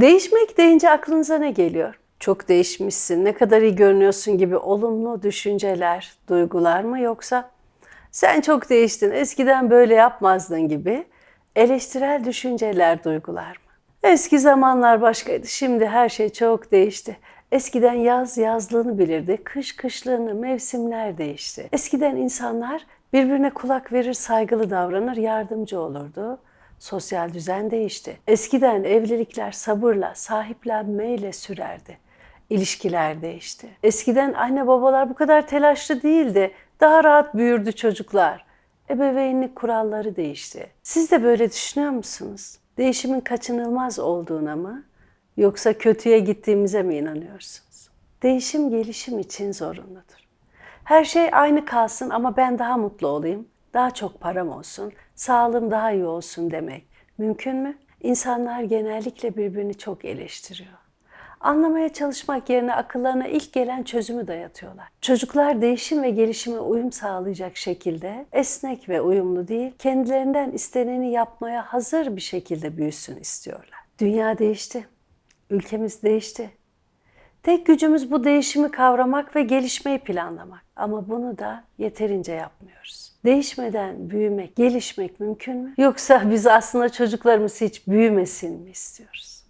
Değişmek deyince aklınıza ne geliyor? Çok değişmişsin, ne kadar iyi görünüyorsun gibi olumlu düşünceler, duygular mı yoksa sen çok değiştin, eskiden böyle yapmazdın gibi eleştirel düşünceler, duygular mı? Eski zamanlar başkaydı, şimdi her şey çok değişti. Eskiden yaz yazlığını bilirdi, kış kışlığını, mevsimler değişti. Eskiden insanlar birbirine kulak verir, saygılı davranır, yardımcı olurdu. Sosyal düzen değişti. Eskiden evlilikler sabırla, sahiplenmeyle sürerdi. İlişkiler değişti. Eskiden anne babalar bu kadar telaşlı değildi. Daha rahat büyürdü çocuklar. Ebeveynlik kuralları değişti. Siz de böyle düşünüyor musunuz? Değişimin kaçınılmaz olduğuna mı? Yoksa kötüye gittiğimize mi inanıyorsunuz? Değişim gelişim için zorunludur. Her şey aynı kalsın ama ben daha mutlu olayım, daha çok param olsun, sağlığım daha iyi olsun demek mümkün mü? İnsanlar genellikle birbirini çok eleştiriyor. Anlamaya çalışmak yerine akıllarına ilk gelen çözümü dayatıyorlar. Çocuklar değişim ve gelişime uyum sağlayacak şekilde esnek ve uyumlu değil, kendilerinden isteneni yapmaya hazır bir şekilde büyüsün istiyorlar. Dünya değişti. Ülkemiz değişti. Tek gücümüz bu değişimi kavramak ve gelişmeyi planlamak. Ama bunu da yeterince yapmıyoruz. Değişmeden büyümek, gelişmek mümkün mü? Yoksa biz aslında çocuklarımız hiç büyümesin mi istiyoruz?